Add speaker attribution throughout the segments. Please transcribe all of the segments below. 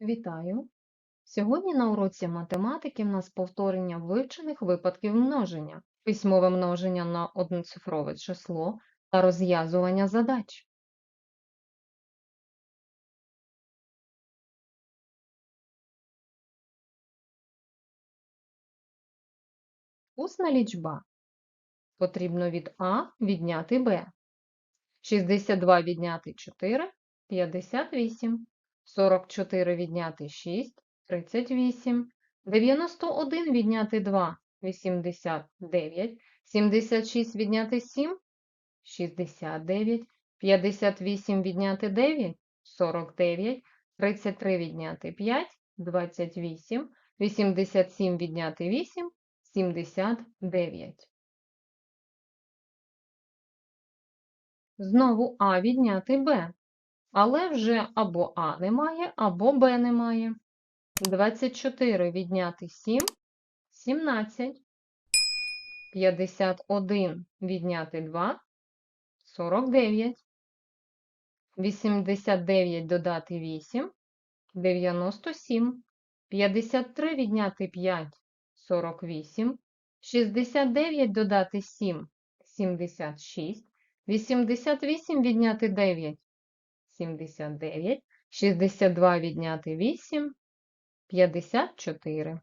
Speaker 1: Вітаю! Сьогодні на уроці математики в нас повторення вивчених випадків множення, письмове множення на одноцифрове число та розв'язування задач. Усна лічба. Потрібно від А відняти Б. 62 відняти 4 – 58. 44 відняти 6 – 38. 91 відняти 2 – 89. 76 відняти 7 – 69. 58 відняти 9 – 49. 33 відняти 5 – 28. 87 відняти 8 – 79. Знову А відняти Б. Але вже або А немає, або Б немає. 24 відняти 7 – 17. 51 відняти 2 – 49. 89 додати 8 – 97. 53 відняти 5 – 48. 69 додати 7 – 76. 88 відняти 9 – 79. 62 відняти 8 – 54.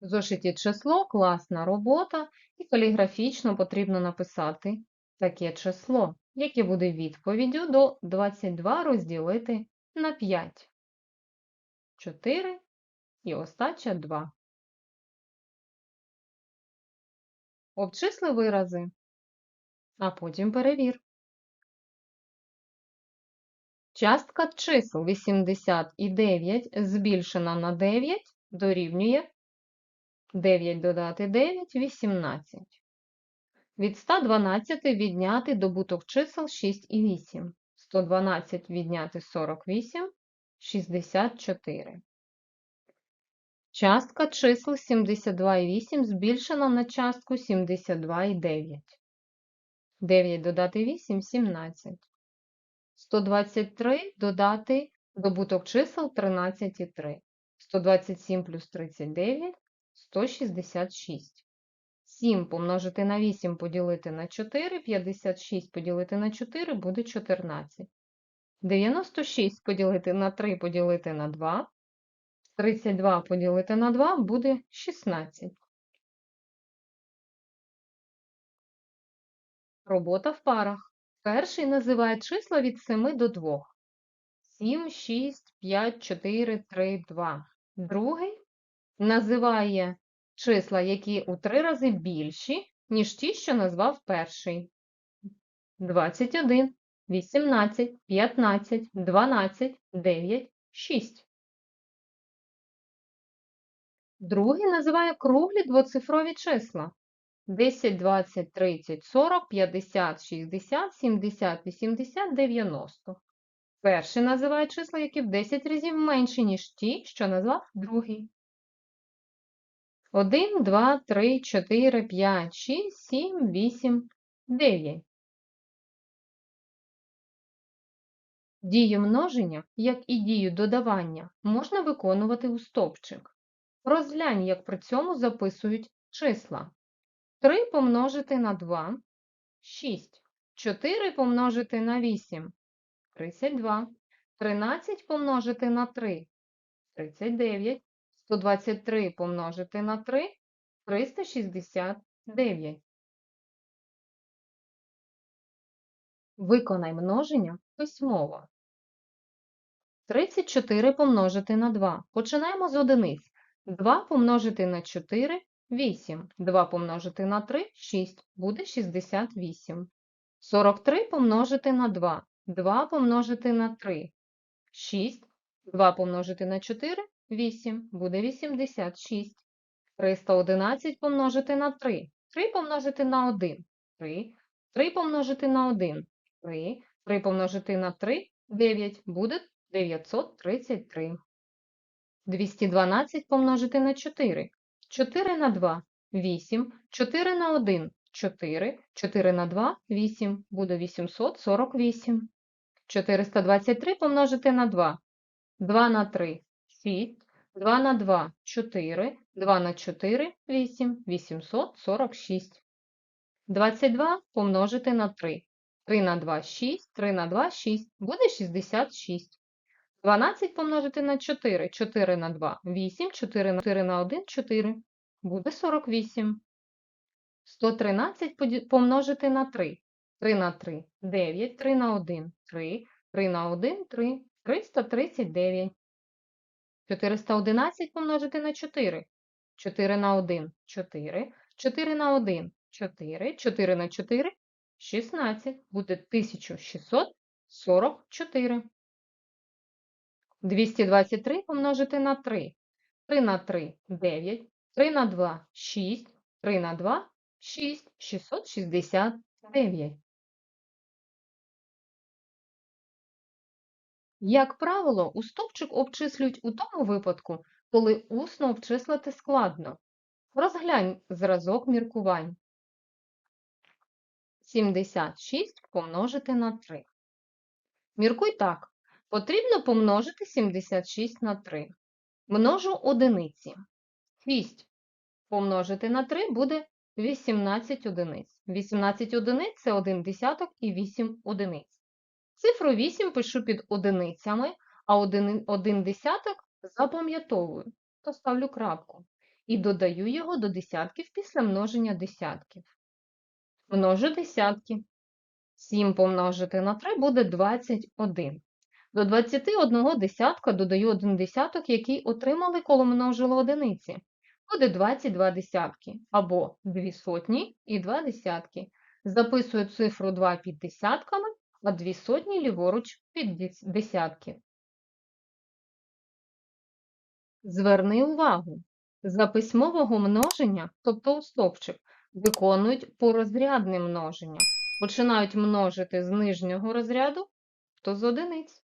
Speaker 1: В зошиті число – класна робота, і каліграфічно потрібно написати таке число, яке буде відповіддю до 22 розділити на 5. 4 і остача 2. Обчисли вирази, а потім перевір. Частка чисел 89 збільшена на 9 дорівнює 9 додати 9 – 18. Від 112 відняти добуток чисел 6 і 8. 112 відняти 48 – 64. Частка чисел 72 і 8 збільшена на частку 72 і 9. 9 додати 8 – 17. 123 додати добуток чисел 13 і 3. 127 плюс 39 – 166. 7 помножити на 8 поділити на 4, 56 поділити на 4 буде 14. 96 поділити на 3 поділити на 2. 32 поділити на 2 буде 16. Робота в парах. Перший називає числа від 7 до 2. 7, 6, 5, 4, 3, 2. Другий називає числа, які у 3 рази більші, ніж ті, що назвав перший. 21, 18, 15, 12, 9, 6. Другий називає круглі двоцифрові числа. 10, 20, 30, 40, 50, 60, 70, 80, 90. Перший називає числа, які в 10 разів менші, ніж ті, що назвав другий. 1, 2, 3, 4, 5, 6, 7, 8, 9. Дію множення, як і дію додавання, можна виконувати у стовпчик. Розглянь, як при цьому записують числа. 3 помножити на 2 – 6. 4 помножити на 8 – 32. 13 помножити на 3 – 39. 123 помножити на 3 – 369. Виконай множення письмово. 34 помножити на 2. Починаємо з одиниць. 2 помножити на 4 – 8. 2 помножити на 3 – 6. Буде 68. 43 помножити на 2. 2 помножити на 3 – 6. 2 помножити на 4 – 8. Буде 86. 311 помножити на 3. 3 помножити на 1 – 3. 3 помножити на 1 – 3. 3 помножити на 3 – 9. Буде 933. 212 помножити на 4. 4 на 2 – 8. 4 на 1 – 4. 4 на 2 – 8. Буде 848. 423 помножити на 2. 2 на 3 – 6. 2 на 2 – 4. 2 на 4 – 8. 846. 22 помножити на 3. 3 на 2 – 6. 3 на 2 – 6. Буде 66. 12 помножити на 4. 4 на 2 – 8. 4 на 4 на 1 – 4. Буде 48. 113 поді- помножити на 3. 3 на 3 – 9. 3 на 1 – 3. 3 на 1 – 3. 339. 411 помножити на 4. 4 на 1 – 4. 4 на 1 – 4. 4 на 4 – 16. Буде 1644. 223 помножити на 3. 3 на 3 – 9. 3 на 2 – 6. 3 на 2 – 6. 669. Як правило, у стовпчик обчислюють у тому випадку, коли усно обчислити складно. Розглянь зразок міркувань. 76 помножити на 3. Міркуй так. Потрібно помножити 76 на 3. Множу одиниці. 6 помножити на 3 буде 18 одиниць. 18 одиниць – це 1 десяток і 8 одиниць. Цифру 8 пишу під одиницями, а 1, 1 десяток запам'ятовую, то ставлю крапку. І додаю його до десятків після множення десятків. Множу десятки. 7 помножити на 3 буде 21. До 21 десятка додаю 1 десяток, який отримали, коли множили одиниці. Буде 22 десятки, або 2 сотні і 2 десятки. Записую цифру 2 під десятками, а 2 сотні ліворуч під десятки. Зверни увагу, за письмового множення, тобто у стовпчик, виконують порозрядне множення. Починають множити з нижнього розряду, то з одиниць.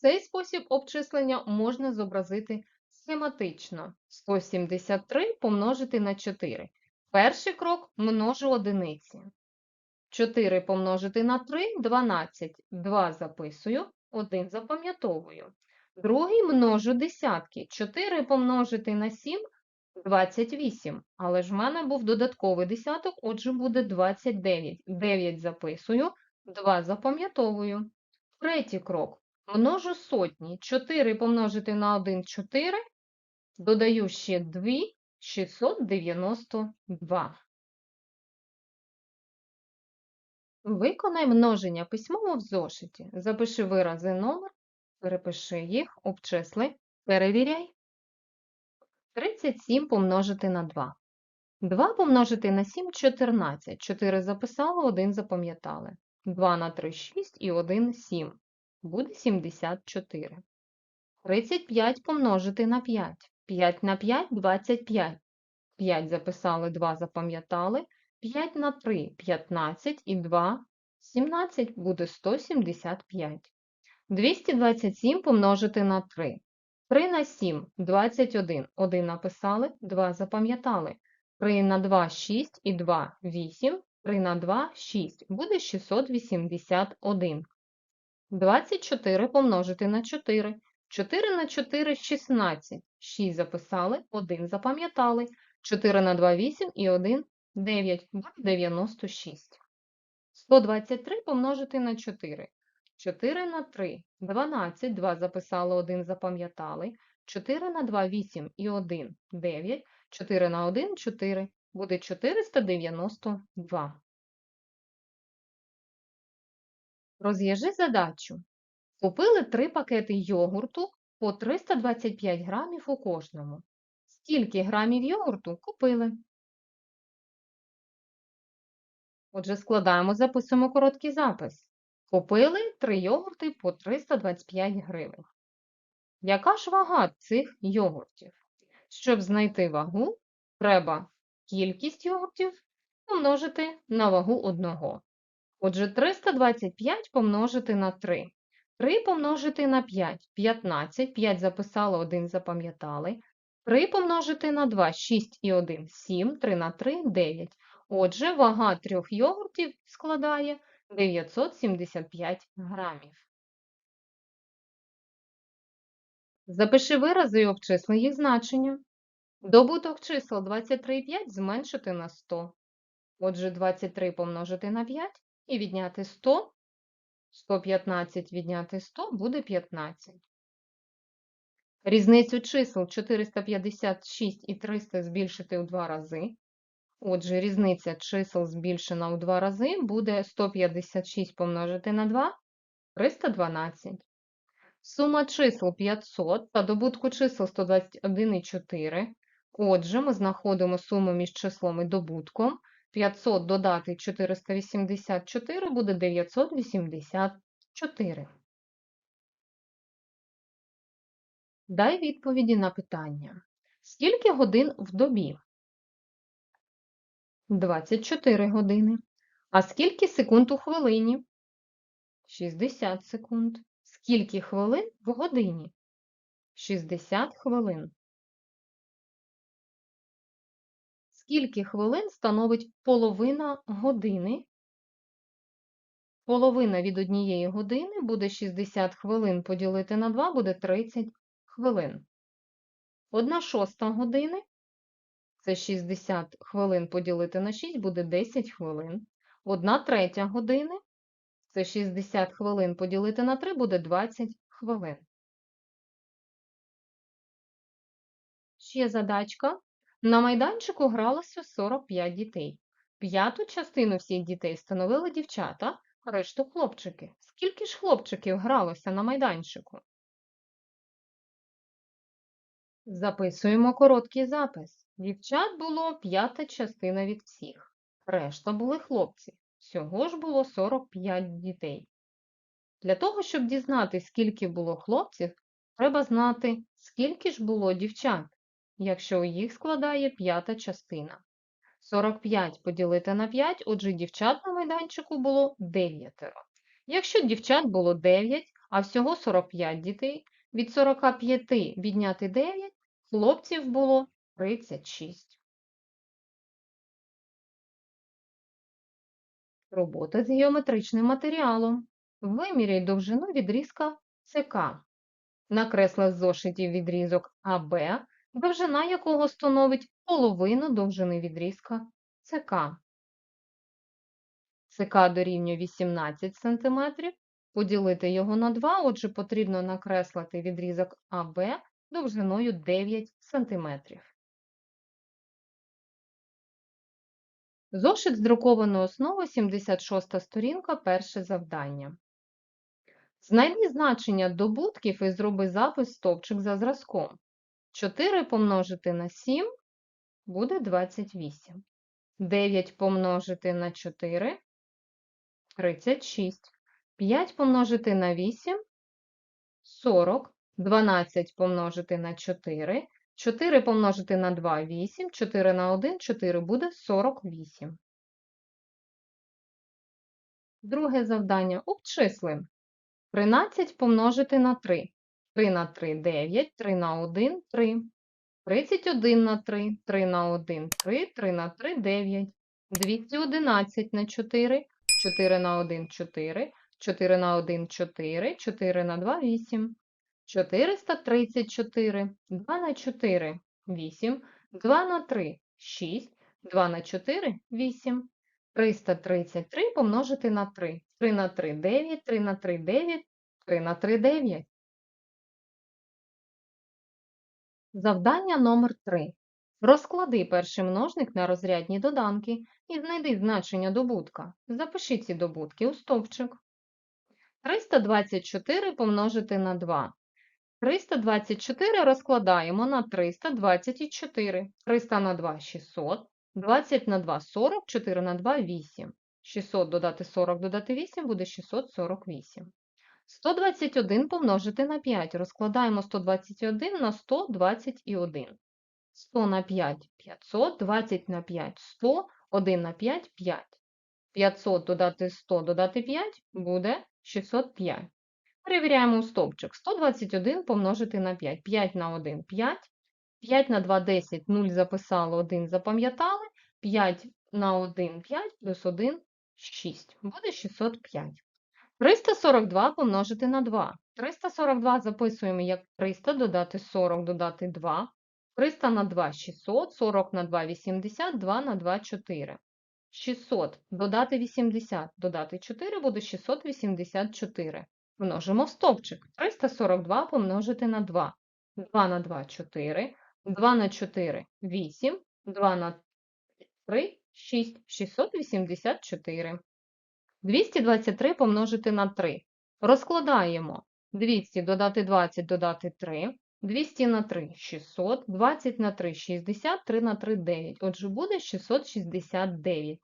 Speaker 1: Цей спосіб обчислення можна зобразити схематично. 173 помножити на 4. Перший крок множу одиниці. 4 помножити на 3 – 12. 2 записую, 1 запам'ятовую. Другий множу десятки. 4 помножити на 7 – 28. Але ж в мене був додатковий десяток, отже буде 29. 9 записую, 2 запам'ятовую. Третій крок. Множу сотні. 4 помножити на 1 – 4. Додаю ще 2 – 692. Виконай множення письмово в зошиті. Запиши вирази номер, перепиши їх, обчисли, перевіряй. 37 помножити на 2. 2 помножити на 7 – 14. 4 записали, 1 запам'ятали. 2 на 3 – 6 і 1 – 7. Буде 74. 35 помножити на 5. 5 на 5 – 25. 5 записали, 2 запам'ятали. 5 на 3 – 15 і 2 – 17, буде 175. 227 помножити на 3. 3 на 7 – 21. 1 написали, 2 запам'ятали. 3 на 2 – 6 і 2 – 8. 3 на 2 – 6, буде 681. 24 помножити на 4. 4 на 4 – 16. 6 записали, 1 запам'ятали. 4 на 2 – 8 і 1 – 9. 96. 123 помножити на 4. 4 на 3 – 12. 2 записали, 1 запам'ятали. 4 на 2 – 8 і 1 – 9. 4 на 1 – 4. Буде 492. Розв'яжи задачу. Купили 3 пакети йогурту по 325 грамів у кожному. Скільки грамів йогурту купили? Отже, складаємо, записуємо короткий запис. Купили 3 йогурти по 325 гривень. Яка ж вага цих йогуртів? Щоб знайти вагу, треба кількість йогуртів помножити на вагу одного. Отже, 325 помножити на 3. 3 помножити на 5 – 15. 5 записали, 1 запам'ятали. 3 помножити на 2 – 6 і 1 – 7. 3 на 3 – 9. Отже, вага трьох йогуртів складає 975 грамів. Запиши вирази і обчисли їх значення. Добуток чисел 23 і 5 зменшити на 100. Отже, 23 помножити на 5 і відняти 100. 115 відняти 100 буде 15. Різницю чисел 456 і 300 збільшити у два рази. Отже, різниця чисел збільшена у два рази буде 156 помножити на 2 – 312. Сума чисел 500 та добутку чисел 121 і 4. Отже, ми знаходимо суму між числом і добутком. 500 додати 484 буде 984. Дай відповіді на питання. Скільки годин в добі? 24 години. А скільки секунд у хвилині? 60 секунд. Скільки хвилин в годині? 60 хвилин. Скільки хвилин становить половина години? Половина від однієї години буде 60 хвилин поділити на 2 буде 30 хвилин. Одна шоста години це 60 хвилин поділити на 6 буде 10 хвилин. Одна третя години це 60 хвилин поділити на 3 буде 20 хвилин. Ще задачка. На майданчику гралося 45 дітей. П'яту частину всіх дітей становили дівчата, решту хлопчики. Скільки ж хлопчиків гралося на майданчику? Записуємо короткий запис. Дівчат було п'ята частина від всіх. Решта були хлопці. Всього ж було 45 дітей. Для того, щоб дізнатися, скільки було хлопців, треба знати, скільки ж було дівчат, якщо їх складає п'ята частина. 45 поділити на 5, отже, дівчат на майданчику було 9. Якщо дівчат було 9, а всього 45 дітей, від 45 відняти 9, хлопців було 36. Робота з геометричним матеріалом. Виміряй довжину відрізка ЦК. Накресли в зошиті відрізок АБ, довжина якого становить половину довжини відрізка ЦК. ЦК дорівнює 18 см. Поділити його на 2, отже, потрібно накреслити відрізок АБ довжиною 9 см. Зошит з друкованої основи, 76 сторінка, перше завдання. Знайди значення добутків і зроби запис стовпчик за зразком. 4 помножити на 7 буде 28. 9 помножити на 4 – 36. 5 помножити на 8 – 40. 12 помножити на 4 4 помножити на 2 – 8, 4 на 1 – 4 буде 48. Друге завдання. Обчисли. 13 помножити на 3. 3 на 3 – 9, 3 на 1 – 3. 31 на 3, 3 на 1 – 3, 3 на 3 – 9. 211 на 4, 4 на 1 – 4, 4 на 1 – 4, 4 на 2 – 8. 434, 2 на 4 – 8, 2 на 3 – 6, 2 на 4 – 8. 333 помножити на 3. 3 на 3 – 9, 3 на 3 – 9, 3 на 3 – 9. Завдання номер 3. Розклади перший множник на розрядні доданки і знайди значення добутка. Запиши ці добутки у стовпчик. 324 помножити на 2. 324 розкладаємо на 324. 300 на 2 – 600. 20 на 2 – 40, 4 на 2 – 8. 600 додати 40 додати 8 буде 648. 121 помножити на 5. Розкладаємо 121 на 121. 100 на 5 – 500, 20 на 5 – 100, 1 на 5 – 5. 500 додати 100 додати 5 буде 605. Перевіряємо стовпчик. 121 помножити на 5. 5 на 1 – 5. 5 на 2 – 10. 0 записали, 1 запам'ятали. 5 на 1 – 5 плюс 1 – 6. Буде 605. 342 помножити на 2. 342 записуємо як 300 додати 40 додати 2. 300 на 2 – 600, 40 на 2 – 80, 2 на 2 – 4. 600 додати 80 додати 4 буде 684. Множимо в стовпчик. 342 помножити на 2. 2 на 2 – 4. 2 на 4 – 8. 2 на 3 – 6. 684. 223 помножити на 3. Розкладаємо. 200 додати 20 додати 3. 200 на 3 – 600. 20 на 3 – 60. 3 на 3 – 9. Отже, буде 669.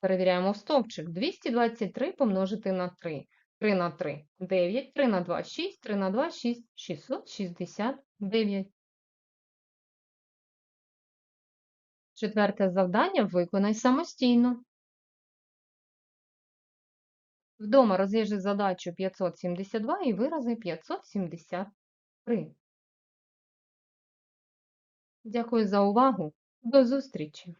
Speaker 1: Перевіряємо в стовпчик. 223 помножити на 3. 3 на 3 – 9. 3 на 2 – 6. 3 на 2 – 6. 669. Четверте завдання виконай самостійно. Вдома розв'яжи задачу 572 і вирази 573. Дякую за увагу. До зустрічі!